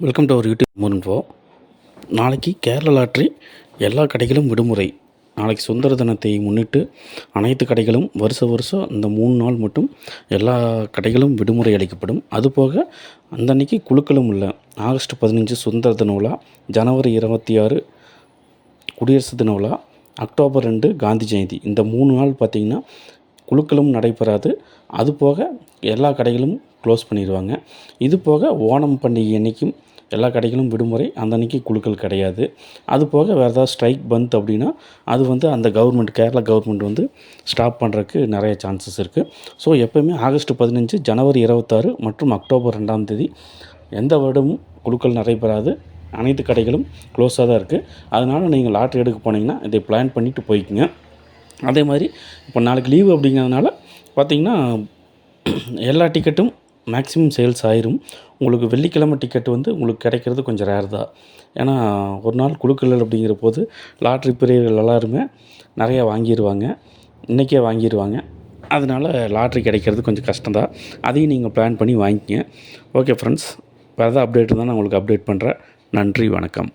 Welcome to our YouTube முன்போ நாளைக்கு Kerala lottery எல்லா கடைகளும் விடுமுறை. நாளைக்கு சுதந்திர தினத்தை முன்னிட்டு அனைத்து கடைகளும் வருஷ வருஷம் இந்த மூணு நாள் மட்டும் எல்லா கடைகளும் விடுமுறை அளிக்கப்படும். அதுபோக அந்த அன்னைக்கு குழுக்களும் இல்லை. ஆகஸ்ட் பதினஞ்சு சுதந்திர தின விழா ஜனவரி இருபத்தி ஆறு குடியரசு தின விழா அக்டோபர் ரெண்டு காந்தி ஜெயந்தி. இந்த மூணு நாள் பார்த்திங்கன்னா குழுக்களும் நடைபெறாது. அது போக எல்லா கடைகளும் க்ளோஸ் பண்ணிடுவாங்க இது போக ஓணம் பண்டிகை அன்றைக்கும் எல்லா கடைகளும் விடுமுறை அந்த அன்றைக்கி குழுக்கள் கிடையாது. அது போக வேறு ஏதாவது ஸ்ட்ரைக் பந்த் அப்படின்னா அது வந்து அந்த கவர்மெண்ட் கேரளா கவர்மெண்ட் வந்து ஸ்டாப் பண்ணுறதுக்கு நிறைய சான்சஸ் இருக்குது ஸோ எப்போயுமே ஆகஸ்ட் பதினஞ்சு ஜனவரி இருபத்தாறு மற்றும் அக்டோபர் ரெண்டாம் தேதி எந்த வருடமும் குழுக்கள் நடைபெறாது. அனைத்து கடைகளும் க்ளோஸாக தான் இருக்குது அதனால் நீங்கள் லாட்ரி எடுக்க போனீங்கன்னா இதை பிளான் பண்ணிவிட்டு போய்க்குங்க. அதே மாதிரி இப்போ நாளைக்கு லீவு அப்படிங்கிறதுனால பார்த்தீங்கன்னா எல்லா டிக்கெட்டும் மேக்ஸிமம் சேல்ஸ் ஆயிரும். உங்களுக்கு வெள்ளிக்கிழமை டிக்கெட் வந்து உங்களுக்கு கிடைக்கிறது கொஞ்சம் ரேர் தான். ஏன்னா ஒரு நாள் குழுக்கள் அப்படிங்கிற போது லாட்ரி பிரியர்கள் எல்லாருமே நிறையா வாங்கிடுவாங்க இன்றைக்கே வாங்கிடுவாங்க அதனால் லாட்ரி கிடைக்கிறது கொஞ்சம் கஷ்டம் தான். அதையும் நீங்கள் பிளான் பண்ணி வாங்கிக்கங்க. ஓகே ஃப்ரெண்ட்ஸ் வேறு ஏதாவது அப்டேட் இருந்தால் நான் உங்களுக்கு அப்டேட் பண்ணுறேன் நன்றி வணக்கம்.